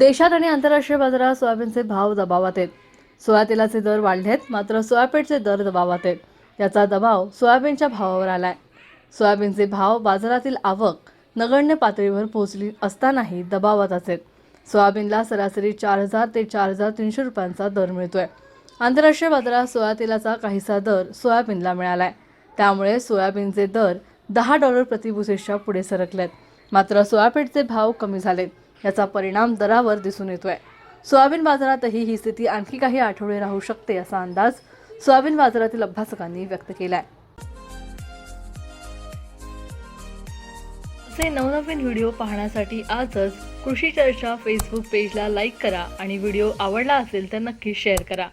देशात आणि आंतरराष्ट्रीय बाजारात सोयाबीनचे भाव दबावात आहेत. सोया तेलाचे दर वाढले आहेत मात्र सोयापीठचे दर दबावात आहेत. याचा दबाव सोयाबीनच्या भावावर आलाय. सोयाबीनचे भाव बाजारातील आवक नगण्य पातळीवर पोहोचली असतानाही दबावातच आहेत. सोयाबीनला सरासरी चार हजार ते चार हजार तीनशे रुपयांचा दर मिळतोय. आंतरराष्ट्रीय बाजारात सोया तेलाचा काहीसा दर सोयाबीनला मिळाला आहे त्यामुळे सोयाबीनचे दर दहा डॉलर प्रतिबुसेसच्या पुढे सरकलेत. मात्र सोयाबीनचे भाव कमी झालेत. याचा परिणाम दरावर दिसून येतोय. सोयाबीन बाजारातही ही स्थिती आणखी काही आठवडे राहू शकते असा अंदाज सोयाबीन बाजारातील अभ्यासकांनी व्यक्त केलाय. असे नवनवीन व्हिडिओ पाहण्यासाठी आजच कृषी चर्चा फेसबुक पेजला लाईक करा आणि व्हिडिओ आवडला असेल तर नक्की शेअर करा.